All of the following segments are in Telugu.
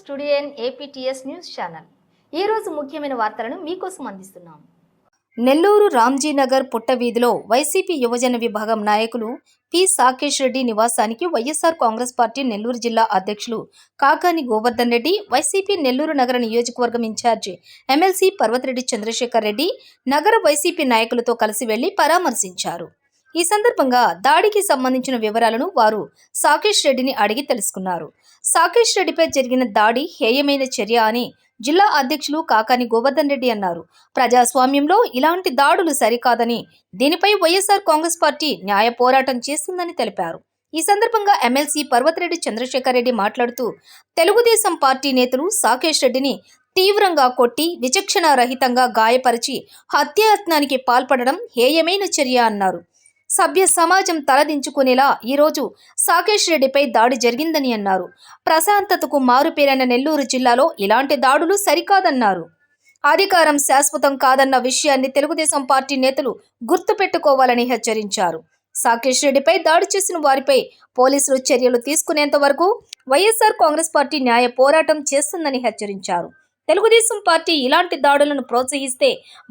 స్టూడియన్ ఏపీటీఎస్ న్యూస్ ఛానల్. ఈ రోజు ముఖ్యమైన వార్తలను మీకోసం అందిస్తున్నాం. నెల్లూరు రామ్జీనగర్ పుట్టవీధిలో వైసీపీ యువజన విభాగం నాయకులు పి సాకేష్ రెడ్డి నివాసానికి వైఎస్ఆర్ కాంగ్రెస్ పార్టీ నెల్లూరు జిల్లా అధ్యక్షులు కాకాని గోవర్ధన్ రెడ్డి వైసీపీ నెల్లూరు నగర నియోజకవర్గం ఇన్ఛార్జి ఎమ్మెల్సీ పర్వతిరెడ్డి చంద్రశేఖర్ రెడ్డి నగర వైసీపీ నాయకులతో కలిసి వెళ్ళి పరామర్శించారు. ఈ సందర్భంగా దాడికి సంబంధించిన వివరాలను వారు సాకేష్ రెడ్డిని అడిగి తెలుసుకున్నారు. సాకేష్ రెడ్డిపై జరిగిన దాడి హేయమైన చర్య అని జిల్లా అధ్యక్షులు కాకాని గోవర్ధన్ రెడ్డి అన్నారు. ప్రజాస్వామ్యంలో ఇలాంటి దాడులు సరికాదని దీనిపై వైఎస్ఆర్ కాంగ్రెస్ పార్టీ న్యాయ పోరాటం చేస్తుందని తెలిపారు. ఈ సందర్భంగా ఎమ్మెల్సీ పర్వతిరెడ్డి చంద్రశేఖర్ రెడ్డి మాట్లాడుతూ తెలుగుదేశం పార్టీ నేతలు సాకేష్ రెడ్డిని తీవ్రంగా కొట్టి విచక్షణ రహితంగా గాయపరిచి హత్యాయత్నానికి పాల్పడడం హేయమైన చర్య అన్నారు. సభ్య సమాజం తలదించుకునేలా ఈరోజు సాకేష్ రెడ్డిపై దాడి జరిగిందని అన్నారు. ప్రశాంతతకు మారుపేరైన నెల్లూరు జిల్లాలో ఇలాంటి దాడులు సరికాదన్నారు. అధికారం శాశ్వతం కాదన్న విషయాన్ని తెలుగుదేశం పార్టీ నేతలు గుర్తుపెట్టుకోవాలని హెచ్చరించారు. సాకేష్ రెడ్డిపై దాడి చేసిన వారిపై పోలీసులు చర్యలు తీసుకునేంత వరకు వైఎస్ఆర్ కాంగ్రెస్ పార్టీ న్యాయ పోరాటం చేస్తుందని హెచ్చరించారు. తెలుగుదేశం పార్టీ ఇలాంటి దాడులను ప్రోత్సహిస్తే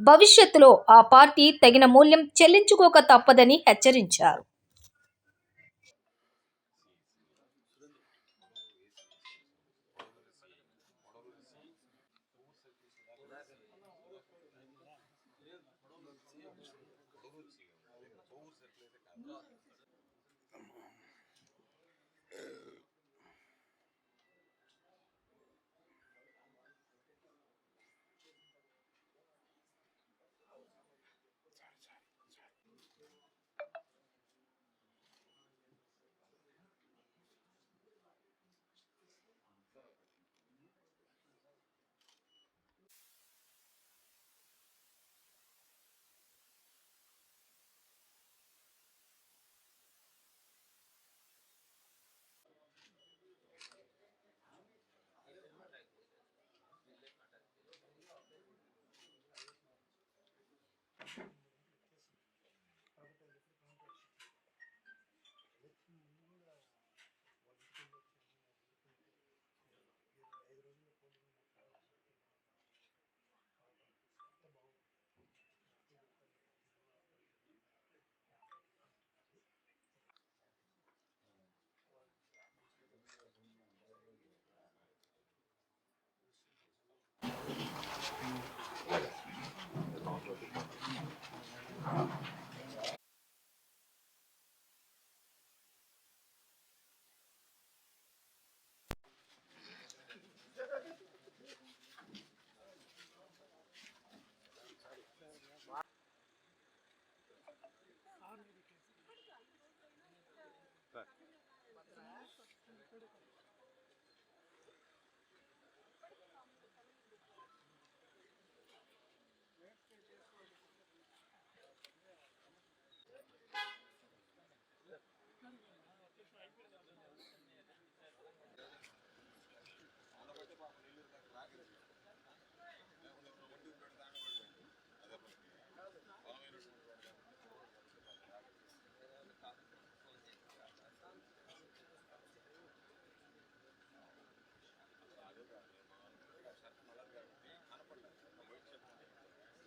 భవిష్యత్తులో ఆ పార్టీ తగిన మూల్యం చెల్లించుకోక తప్పదని హెచ్చరించారు.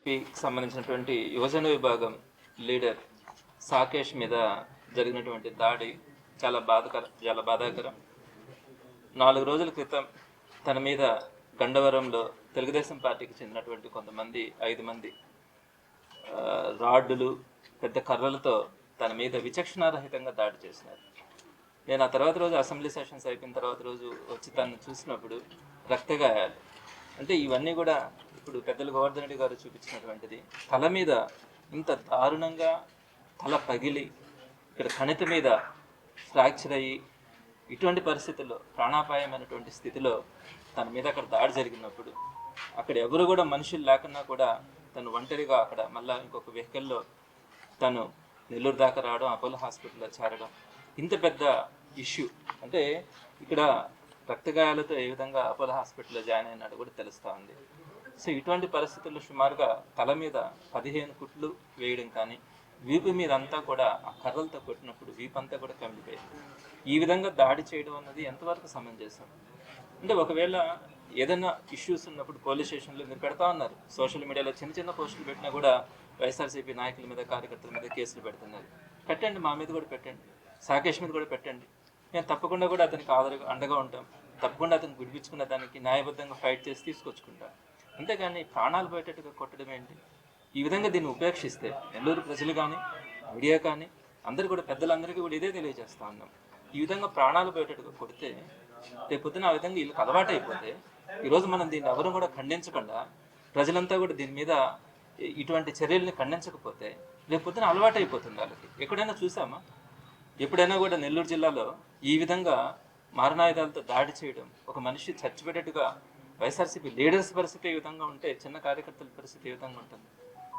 పి సంబంధించినటువంటి యువజన విభాగం లీడర్ సాకేష్ మీద జరిగినటువంటి దాడి చాలా బాధకరం చాలా బాధాకరం. నాలుగు రోజుల క్రితం తన మీద గండవరంలో తెలుగుదేశం పార్టీకి చెందినటువంటి కొంతమంది ఐదు మంది రాడ్లు రాడ్డులు పెద్ద కర్రలతో తన మీద విచక్షణారహితంగా దాడి చేసినారు. నేను ఆ తర్వాత రోజు అసెంబ్లీ సెషన్స్ అయిపోయిన తర్వాత రోజు వచ్చి తను చూసినప్పుడు రక్తగాయాలు. అంటే ఇవన్నీ కూడా ఇప్పుడు పెద్దలు గోవర్ధన్ రెడ్డి గారు చూపించినటువంటిది తల మీద ఇంత దారుణంగా తల పగిలి ఇక్కడ కణిత మీద ఫ్రాక్చర్ అయ్యి ఇటువంటి పరిస్థితుల్లో ప్రాణాపాయమైనటువంటి స్థితిలో తన మీద అక్కడ దాడి జరిగినప్పుడు అక్కడ ఎవరు కూడా మనుషులు లేకున్నా కూడా తను ఒంటరిగా అక్కడ మళ్ళీ ఇంకొక వెహికల్లో తను నెల్లూరు దాకా రావడం అపోలో హాస్పిటల్లో చేరడం ఇంత పెద్ద ఇష్యూ అంటే ఇక్కడ రక్తగాయాలతో ఏ విధంగా అపోలో హాస్పిటల్లో జాయిన్ అయినాడు కూడా తెలుస్తూ ఉంది. సో ఇటువంటి పరిస్థితుల్లో సుమారుగా తల మీద పదిహేను కుట్లు వేయడం కానీ వీపు మీద అంతా కూడా ఆ కర్రలతో కొట్టినప్పుడు వీపు అంతా కూడా కమిలిపోయింది. ఈ విధంగా దాడి చేయడం అన్నది ఎంతవరకు సమంజసం అంటే ఒకవేళ ఏదైనా ఇష్యూస్ ఉన్నప్పుడు పోలీస్ స్టేషన్లో మీరు పెడతా ఉన్నారు. సోషల్ మీడియాలో చిన్న చిన్న పోస్టులు పెట్టినా కూడా వైఎస్ఆర్సీపీ నాయకుల మీద కార్యకర్తల మీద కేసులు పెడుతున్నారు. పెట్టండి మా మీద కూడా పెట్టండి. సాకేష్ మీద కూడా పెట్టండి. మేము తప్పకుండా కూడా అతనికి ఆదర అండగా ఉంటాం. తప్పకుండా అతను విడిపించుకున్న దానికి న్యాయబద్ధంగా ఫైట్ చేసి తీసుకొచ్చుకుంటాం. అంతేగాని ప్రాణాలు పోయేటట్టుగా కొట్టడం ఏంటి? ఈ విధంగా దీన్ని ఉపేక్షిస్తే నెల్లూరు ప్రజలు కానీ మీడియా కానీ అందరు కూడా పెద్దలందరికీ కూడా ఇదే తెలియజేస్తా ఉన్నాం. ఈ విధంగా ప్రాణాలు పోయేటట్టుగా కొడితే రేపు పొద్దున ఆ విధంగా వీళ్ళకి అలవాటు అయిపోతే ఈరోజు మనం దీన్ని ఎవరు కూడా ఖండించకుండా ప్రజలంతా కూడా దీని మీద ఇటువంటి చర్యల్ని ఖండించకపోతే రేపు పొద్దున అలవాటు అయిపోతుంది వాళ్ళకి. ఎక్కడైనా చూసామా? ఎప్పుడైనా కూడా నెల్లూరు జిల్లాలో ఈ విధంగా మారణాయుధాలతో దాడి చేయడం ఒక మనిషి చచ్చిపెట్టేట్టుగా వైఎస్ఆర్సీపీ లీడర్స్ పరిస్థితి ఈ విధంగా ఉంటే చిన్న కార్యకర్తల పరిస్థితి ఏ విధంగా ఉంటుంది?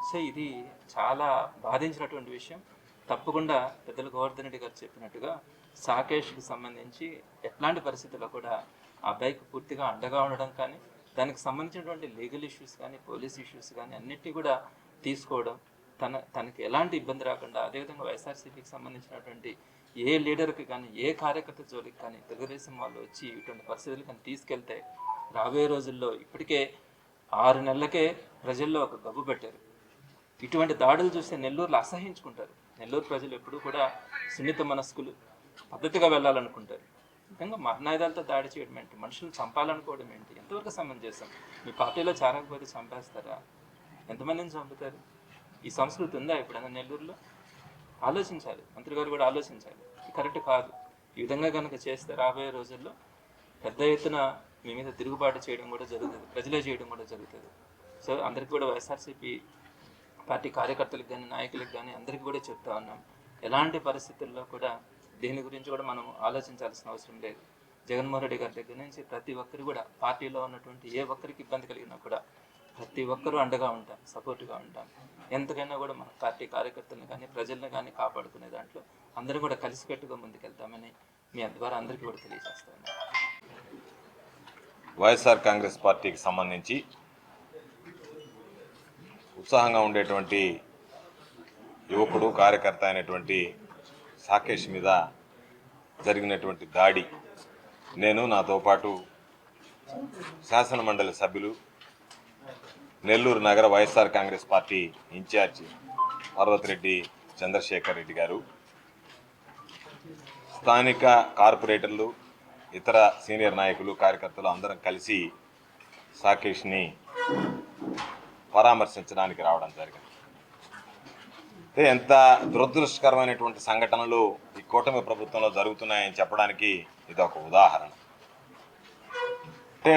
సో ఇది చాలా బాధించినటువంటి విషయం. తప్పకుండా పెద్దలు గోవర్ధన్ రెడ్డి గారు చెప్పినట్టుగా సాకేష్కి సంబంధించి ఎట్లాంటి పరిస్థితుల్లో కూడా ఆ బైక్ పూర్తిగా అండగా ఉండడం కానీ దానికి సంబంధించినటువంటి లీగల్ ఇష్యూస్ కానీ పోలీస్ ఇష్యూస్ కానీ అన్నిటినీ కూడా తీసుకోవడం తన తనకి ఎలాంటి ఇబ్బంది రాకుండా అదేవిధంగా వైఎస్ఆర్సీపీకి సంబంధించినటువంటి ఏ లీడర్కి కానీ ఏ కార్యకర్త జోలికి కానీ తెలుగుదేశం వాళ్ళు వచ్చి ఇటువంటి పరిస్థితులు కానీ తీసుకెళ్తే రాబోయే రోజుల్లో ఇప్పటికే ఆరు నెలలకే ప్రజల్లో ఒక గబ్బు పెట్టారు. ఇటువంటి దాడులు చూస్తే నెల్లూరులో అసహించుకుంటారు. నెల్లూరు ప్రజలు ఎప్పుడూ కూడా సున్నిత మనస్కులు పద్ధతిగా వెళ్ళాలనుకుంటారు. నిజంగా మహనాయుధాలతో దాడి చేయడం ఏంటి? మనుషులు చంపాలనుకోవడం ఏంటి? ఎంతవరకు చేస్తాం మీ పార్టీలో చేరకపోతే చంపేస్తారా? ఎంతమందిని చంపుతారు? ఈ సంస్కృతి ఉందా ఎప్పుడైనా నెల్లూరులో? ఆలోచించాలి. మంత్రి గారు కూడా ఆలోచించాలి. కరెక్ట్ కాదు. ఈ విధంగా కనుక చేస్తే రాబోయే రోజుల్లో పెద్ద ఎత్తున మీ మీద తిరుగుబాటు చేయడం కూడా జరుగుతుంది. ప్రజలే చేయడం కూడా జరుగుతుంది. సో అందరికీ కూడా వైఎస్ఆర్సీపీ పార్టీ కార్యకర్తలకు కానీ నాయకులకు కానీ అందరికీ కూడా చెప్తా ఉన్నాం. ఎలాంటి పరిస్థితుల్లో కూడా దీని గురించి కూడా మనం ఆలోచించాల్సిన అవసరం లేదు. జగన్మోహన్ రెడ్డి గారి దగ్గర నుంచి ప్రతి ఒక్కరు కూడా పార్టీలో ఉన్నటువంటి ఏ ఒక్కరికి ఇబ్బంది కలిగినా కూడా ప్రతి ఒక్కరూ అండగా ఉంటాం సపోర్ట్గా ఉంటాం. ఎంతకైనా కూడా మన పార్టీ కార్యకర్తలను కానీ ప్రజలను కానీ కాపాడుకునే దాంట్లో అందరూ కూడా కలిసికట్టుగా ముందుకెళ్తామని మీ ద్వారా అందరికీ కూడా తెలియజేస్తాను వైఎస్ఆర్ కాంగ్రెస్ పార్టీకి సంబంధించి ఉత్సాహంగా ఉండేటువంటి యువకుడు కార్యకర్త అయినటువంటి సాకేష్ మీద జరిగినటువంటి దాడి నేను నాతో పాటు శాసనమండలి సభ్యులు నెల్లూరు నగర YSR Congress party incharge Parvathireddy Chandrasekhar Reddy గారు స్థానిక కార్పొరేటర్లు ఇతర సీనియర్ నాయకులు కార్యకర్తలు అందరం కలిసి సాకేష్ని పరామర్శించడానికి రావడం జరిగింది. అంటే ఎంత దురదృష్టకరమైనటువంటి సంఘటనలు ఈ కూటమి ప్రభుత్వంలో జరుగుతున్నాయని చెప్పడానికి ఇది ఒక ఉదాహరణ. అంటే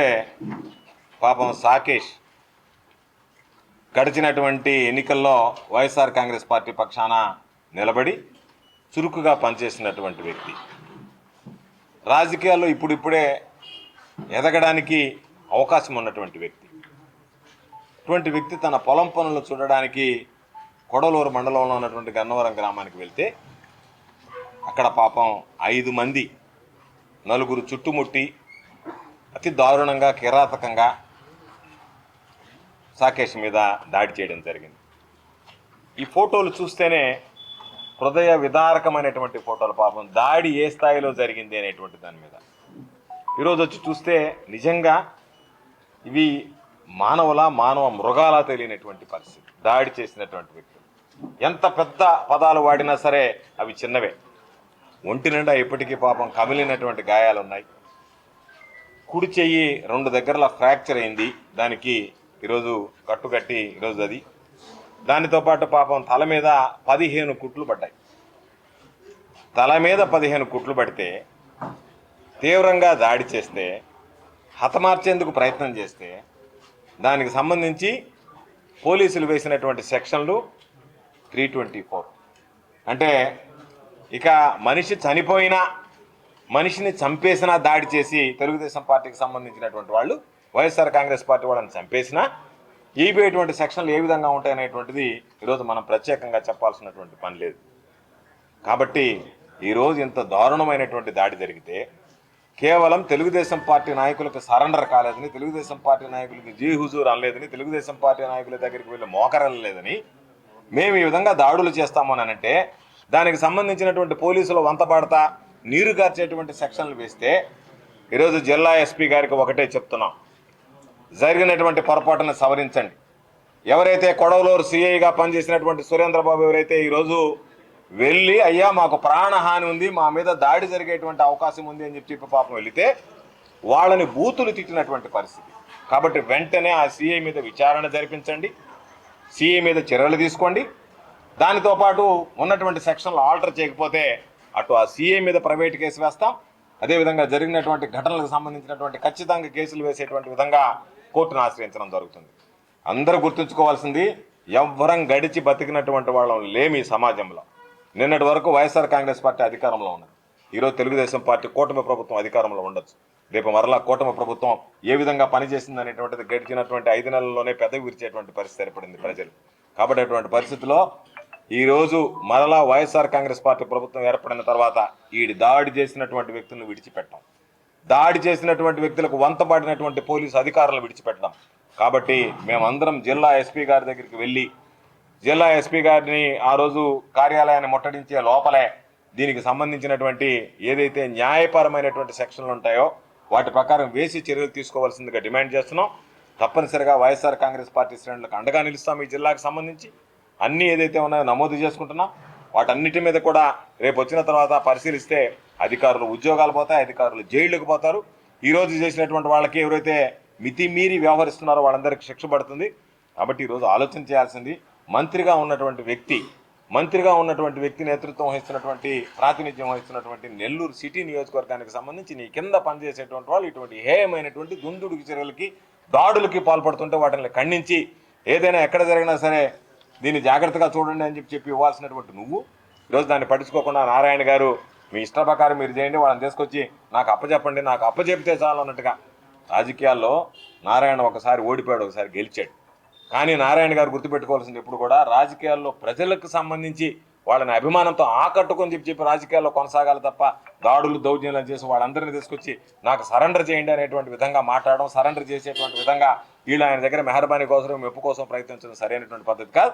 పాపం సాకేష్ గడిచినటువంటి ఎన్నికల్లో వైఎస్ఆర్ కాంగ్రెస్ పార్టీ పక్షాన నిలబడి చురుకుగా పనిచేసినటువంటి వ్యక్తి. రాజకీయాల్లో ఇప్పుడిప్పుడే ఎదగడానికి అవకాశం ఉన్నటువంటి వ్యక్తి. అటువంటి వ్యక్తి తన పొలం పనులు చూడడానికి కొడలూరు మండలంలో ఉన్నటువంటి గన్నవరం గ్రామానికి వెళ్తే అక్కడ పాపం ఐదు మంది నలుగురు చుట్టుముట్టి అతి దారుణంగా కిరాతకంగా సాకేష్ మీద దాడి చేయడం జరిగింది. ఈ ఫోటోలు చూస్తేనే హృదయ విదారకమైనటువంటి ఫోటోలు పాపం. దాడి ఏ స్థాయిలో జరిగింది అనేటువంటి దాని మీద. ఈరోజు వచ్చి చూస్తే నిజంగా ఇవి మానవుల మానవ మృగాల తెలియనటువంటి పరిస్థితి. దాడి చేసినటువంటి వ్యక్తులు. ఎంత పెద్ద పదాలు వాడినా సరే అవి చిన్నవే. ఒంటి నిండా ఇప్పటికీ పాపం కమిలినటువంటి గాయాలు ఉన్నాయి కుడి చెయ్యి రెండు దగ్గరలో ఫ్రాక్చర్ అయింది. దానికి ఈరోజు కట్టుకట్టి ఈరోజు అది. దానితో పాటు పాపం తల మీద పదిహేను కుట్లు పడ్డాయి. తల మీద పదిహేను కుట్లు పడితే తీవ్రంగా దాడి చేస్తే హతమార్చేందుకు ప్రయత్నం చేస్తే దానికి సంబంధించి పోలీసులు వేసినటువంటి సెక్షన్లు త్రీ ట్వంటీ ఫోర్. అంటే ఇక మనిషి చనిపోయినా మనిషిని చంపేసినా దాడి చేసి తెలుగుదేశం పార్టీకి సంబంధించినటువంటి వాళ్ళు వైఎస్ఆర్ కాంగ్రెస్ పార్టీ వాళ్ళని చంపేసినా ఈబీఐటువంటి సెక్షన్లు ఏ విధంగా ఉంటాయనేటువంటిది ఈరోజు మనం ప్రత్యేకంగా చెప్పాల్సినటువంటి పని లేదు. కాబట్టి ఈరోజు ఇంత దారుణమైనటువంటి దాడి జరిగితే కేవలం తెలుగుదేశం పార్టీ నాయకులకు సరెండర్ కాలేదని తెలుగుదేశం పార్టీ నాయకులకు జీ హుజూర్ అనలేదని తెలుగుదేశం పార్టీ నాయకుల దగ్గరికి వెళ్ళి మోకరలేదని మేము ఈ విధంగా దాడులు చేస్తామనంటే దానికి సంబంధించినటువంటి పోలీసులు వంతపాడతా నీరు గార్చేటువంటి సెక్షన్లు వేస్తే ఈరోజు జిల్లా ఎస్పీ గారికి ఒకటే చెప్తున్నాం. జరిగినటువంటి పొరపాటును సవరించండి. ఎవరైతే కొడవలూరు సిఐగా పనిచేసినటువంటి సురేంద్రబాబు ఎవరైతే ఈరోజు వెళ్ళి అయ్యా మాకు ప్రాణహాని ఉంది మా మీద దాడి జరిగేటువంటి అవకాశం ఉంది అని చెప్పి పాపం వెళితే వాళ్ళని బూతులు తిట్టినటువంటి పరిస్థితి. కాబట్టి వెంటనే ఆ సిఐ మీద విచారణ జరిపించండి. సిఐ మీద చర్యలు తీసుకోండి. దానితో పాటు ఉన్నటువంటి సెక్షన్లు ఆల్టర్ చేయకపోతే అటు ఆ సిఐ మీద ప్రైవేట్ కేసు వేస్తాం. అదేవిధంగా జరిగినటువంటి ఘటనలకు సంబంధించినటువంటి ఖచ్చితంగా కేసులు వేసేటువంటి విధంగా కోర్టును ఆశ్రయించడం జరుగుతుంది. అందరూ గుర్తుంచుకోవాల్సింది ఎవ్వరం గడిచి బతికినటువంటి వాళ్ళం లేమి సమాజంలో. నిన్నటి వరకు వైఎస్ఆర్ కాంగ్రెస్ పార్టీ అధికారంలో ఉన్నది ఈరోజు తెలుగుదేశం పార్టీ కూటమి ప్రభుత్వం అధికారంలో ఉండొచ్చు. రేపు మరలా కూటమి ప్రభుత్వం ఏ విధంగా పనిచేసింది అనేటువంటిది గడిచినటువంటి ఐదు నెలల్లోనే పెద్ద విరిచేటువంటి పరిస్థితి ఏర్పడింది ప్రజలు. కాబట్టి అటువంటి పరిస్థితిలో ఈరోజు మరలా వైఎస్ఆర్ కాంగ్రెస్ పార్టీ ప్రభుత్వం ఏర్పడిన తర్వాత ఈ దాడి చేసినటువంటి వ్యక్తులను విడిచిపెట్టాం. దాడి చేసినటువంటి వ్యక్తులకు వంతబడినటువంటి పోలీసు అధికారులు విడిచిపెట్టడం. కాబట్టి మేమందరం జిల్లా ఎస్పీ గారి దగ్గరికి వెళ్ళి జిల్లా ఎస్పీ గారిని ఆ రోజు కార్యాలయాన్ని ముట్టడించే లోపలే దీనికి సంబంధించినటువంటి ఏదైతే న్యాయపరమైనటువంటి సెక్షన్లు ఉంటాయో వాటి ప్రకారం వేసి చర్యలు తీసుకోవాల్సిందిగా డిమాండ్ చేస్తున్నాం. తప్పనిసరిగా వైఎస్ఆర్ కాంగ్రెస్ పార్టీ శ్రేణులకు అండగా నిలుస్తాం ఈ జిల్లాకు సంబంధించి. అన్నీ ఏదైతే ఉన్నాయో నమోదు చేసుకుంటున్నాం. వాటన్నిటి మీద కూడా రేపు వచ్చిన తర్వాత పరిశీలిస్తే అధికారులు ఉద్యోగాలు పోతాయి అధికారులు జైళ్ళకు పోతారు. ఈరోజు చేసినటువంటి వాళ్ళకి ఎవరైతే మితిమీరి వ్యవహరిస్తున్నారో వాళ్ళందరికీ శిక్ష పడుతుంది. కాబట్టి ఈరోజు ఆలోచన చేయాల్సింది మంత్రిగా ఉన్నటువంటి వ్యక్తి మంత్రిగా ఉన్నటువంటి వ్యక్తి నేతృత్వం వహిస్తున్నటువంటి ప్రాతినిధ్యం వహిస్తున్నటువంటి నెల్లూరు సిటీ నియోజకవర్గానికి సంబంధించి నీ కింద పనిచేసేటువంటి వాళ్ళు ఇటువంటి హేయమైనటువంటి దుందుడుకి చర్యలకి దాడులకి పాల్పడుతుంటే వాటిని ఖండించి ఏదైనా ఎక్కడ జరిగినా సరే దీన్ని జాగ్రత్తగా చూడండి అని చెప్పి చెప్పి ఇవ్వాల్సినటువంటి నువ్వు. ఈరోజు దాన్ని పట్టించుకోకుండా నారాయణ గారు మీ ఇష్ట ప్రకారం మీరు చేయండి వాళ్ళని తీసుకొచ్చి నాకు అప్పచెప్పండి నాకు అప్పచెప్తే చాలు అన్నట్టుగా రాజకీయాల్లో నారాయణ ఒకసారి ఓడిపోయాడు ఒకసారి గెలిచాడు. కానీ నారాయణ గారు గుర్తుపెట్టుకోవాల్సింది ఎప్పుడు కూడా రాజకీయాల్లో ప్రజలకు సంబంధించి వాళ్ళని అభిమానంతో ఆకట్టుకొని చెప్పి చెప్పి రాజకీయాల్లో కొనసాగాలి తప్ప దాడులు దౌర్జన్యాలు చేసి వాళ్ళందరినీ తీసుకొచ్చి నాకు సరెండర్ చేయండి అనేటువంటి విధంగా మాట్లాడడం సరెండర్ చేసేటువంటి విధంగా వీళ్ళు ఆయన దగ్గర మెహర్బానీ కోసం మెప్పు కోసం ప్రయత్నించడం సరైనటువంటి పద్ధతి కాదు.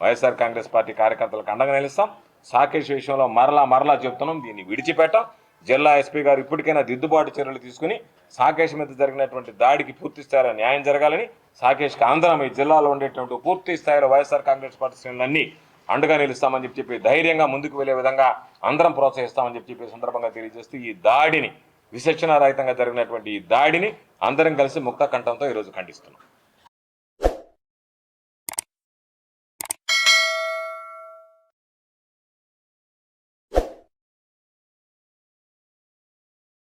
వైఎస్ఆర్ కాంగ్రెస్ పార్టీ కార్యకర్తలకు అండగా నిలుస్తాం. సాకేష్ విషయంలో మరలా మరలా చెప్తున్నాం. దీన్ని విడిచిపెట్టాం. జిల్లా ఎస్పీ గారు ఇప్పటికైనా దిద్దుబాటు చర్యలు తీసుకుని సాకేష్ మీద జరిగినటువంటి దాడికి పూర్తి స్థాయిలో న్యాయం జరగాలని సాకేష్కి ఆంధ్రం ఈ జిల్లాలో ఉండేటువంటి పూర్తి స్థాయిలో వైఎస్ఆర్ కాంగ్రెస్ పార్టీ శ్రేణులన్నీ అండగా నిలుస్తామని చెప్పి చెప్పి ధైర్యంగా ముందుకు వెళ్ళే విధంగా అందరం ప్రోత్సహిస్తామని చెప్పి చెప్పి సందర్భంగా తెలియజేస్తూ ఈ దాడిని విశేషణారహితంగా జరిగినటువంటి ఈ దాడిని అందరం కలిసి ముక్త కంఠంతో ఈరోజు ఖండిస్తున్నాం.